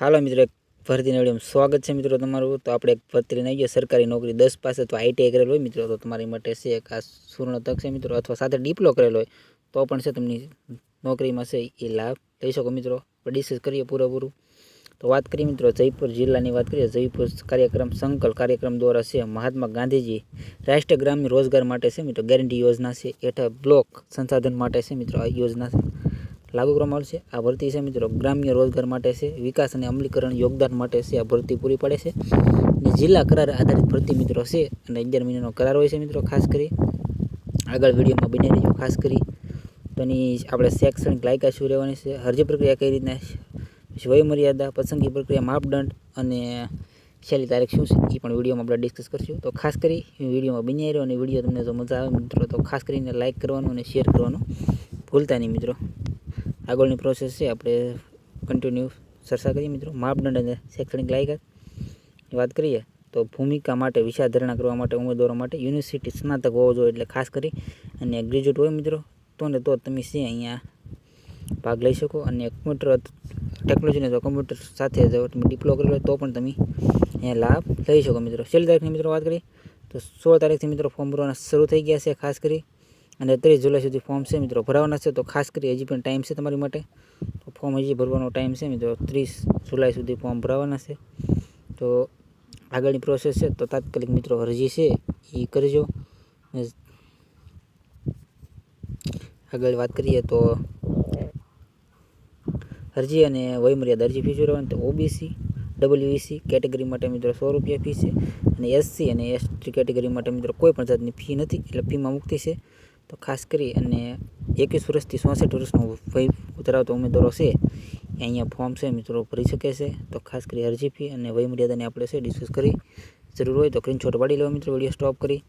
હાલો મિત્રો, એક ભરતી વિડીયોમાં સ્વાગત છે મિત્રો તમારું. તો આપણે એક ભરતી લઈને આવી સરકારી નોકરી દસ પાસે અથવા આઈટીઆઈ કરેલ હોય મિત્રો. તો તમારી માટે છે એક આ સુવર્ણ તક છે મિત્રો. અથવા સાથે ડિપ્લો કરેલો હોય. તો પણ છે તમને નોકરીમાં છે એ લાભ લઈ શકો મિત્રો. આપણે ડિસ્કસ કરીએ પૂરેપૂરું. તો વાત કરીએ મિત્રો જયપુર જિલ્લાની વાત કરીએ. જયપુર કાર્યક્રમ, સંકલ્પ કાર્યક્રમ દ્વારા છે મહાત્મા ગાંધીજી રાષ્ટ્રીય ગ્રામ્ય રોજગાર માટે છે મિત્રો ગેરંટી યોજના છે. હેઠળ બ્લોક સંસાધન માટે છે મિત્રો આ યોજના. છે લાગુ કરવામાં આવશે. આ ભરતી છે મિત્રો ગ્રામ્ય રોજગાર માટે છે, વિકાસ અને અમલીકરણ યોગદાન માટે છે, આ ભરતી પૂરી પાડે છે. અને જિલ્લા કરાર આધારિત ભરતી મિત્રો છે અને અગિયાર મહિનાનો કરાર હોય છે મિત્રો ખાસ કરી. આગળ વિડીયોમાં બની રહીજો ખાસ કરી. તો એની આપણે શૈક્ષણિક લાયકા શું રહેવાની છે, અરજી પ્રક્રિયા કઈ રીતના વયમર્યાદા, પસંદગી પ્રક્રિયા, માપદંડ અને છેલ્લી તારીખ શું છે એ પણ વિડીયોમાં આપણે ડિસ્કસ કરશું. તો ખાસ કરી વિડીયોમાં બની રહ્યો અને વીડિયો તમને જો મજા આવે મિત્રો, તો ખાસ કરીને લાઇક કરવાનું અને શેર કરવાનું ભૂલતા નહીં મિત્રો. આગળની પ્રોસેસ છે, આપણે કન્ટિન્યુ ચર્ચા કરીએ મિત્રો. માપદંડ અને શૈક્ષણિક લાયકાત વાત કરીએ, તો ભૂમિકા માટે, વિચારધારણા કરવા માટે, ઉમેદવારો માટે યુનિવર્સિટી સ્નાતક હોવો જોઈએ એટલે ખાસ કરી અને ગ્રેજ્યુએટ હોય મિત્રો, તો ને તો તમે છે અહીંયા ભાગ લઈ શકો અને કમ્પ્યુટર ટેકનોલોજીને જો કમ્પ્યુટર સાથે જો તમે ડિપ્લો કરેલો તો પણ તમે અહીંયા લાભ લઈ શકો મિત્રો. છેલ્લી તારીખની મિત્રો વાત કરીએ, તો સોળ તારીખથી મિત્રો ફોર્મ ભરવાના શરૂ થઈ ગયા છે, ખાસ કરી અને ત્રીસ જુલાઈ સુધી ફોર્મ છે મિત્રો. ભરવાના છે તો ખાસ કરી હજી પણ ટાઈમ છે તમારી માટે. તો ફોર્મ હજી ભરવાનો ટાઈમ છે મિત્રો. ત્રીસ જુલાઈ સુધી ફોર્મ ભરાવાના છે. તો આગળની પ્રોસેસ છે તો તાત્કાલિક મિત્રો અરજી છે એ કરજો. આગળ વાત કરીએ તો અરજી અને વયમર્યાદા. અરજી ફી જોડવાની તો ઓબીસી ડબલ્યુઈસી કેટેગરી માટે મિત્રો સો રૂપિયા ફી છે. અને એસસી અને એસટી કેટેગરી માટે મિત્રો કોઈ પણ જાતની ફી નથી. એટલે ફીમાં મુક્તિ છે. તો ખાસ કરી અને એકવીસ વર્ષથી ચોસઠ વર્ષનો વય ધરાવતો ઉમેદવારો છે અહીંયા ફોર્મ છે, મિત્રો ભરી શકે છે. તો ખાસ કરી અરજી ફી અને વયમર્યાદાને આપણે છે ડિસ્કસ કરી. જરૂર હોય તો સ્ક્રીનશોટ પાડી લેવા, મિત્રો. વીડિયો સ્ટોપ કરી.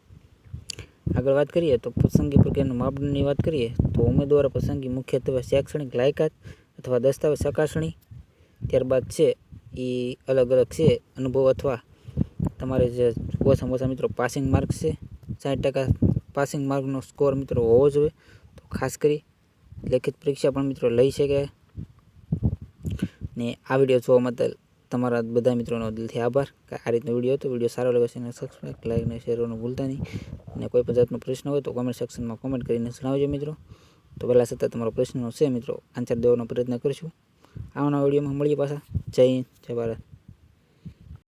આગળ વાત કરીએ તો પસંદગી પ્રક્રિયાના માપદંડની વાત કરીએ તો ઉમેદવાર પસંદગી મુખ્યત્વે શૈક્ષણિક લાયકાત અથવા દસ્તાવેજ ચકાસણી, ત્યારબાદ છે એ અલગ અલગ છે, અનુભવ અથવા તમારે જે ઓછામાં ઓછા મિત્રો પાસિંગ માર્ક છે, સાઠ ટકા પાસિંગ માર્કનો સ્કોર મિત્રો હોવો જોઈએ. તો ખાસ કરી લેખિત પરીક્ષા પણ મિત્રો લઈ શકે ને આ વીડિયો જોવા માટે તમારા બધા મિત્રોનો દિલથી આભાર. કે આ રીતનો વીડિયો હતો. વીડિયો સારો લાગે છે એને સબસ્ક્રાઈબ લાઈક અને શેર ભૂલતા નહીં. અને કોઈ પણ જાતનો પ્રશ્ન હોય તો કોમેન્ટ સેક્શનમાં કોમેન્ટ કરીને જણાવજો મિત્રો. તો પહેલાં સતત તમારો પ્રશ્નનો છે મિત્રો આન્સર દેવાનો પ્રયત્ન કરીશું. આવના વિડીયોમાં મળીએ પાછા. જય હિન્દ, જય ભારત.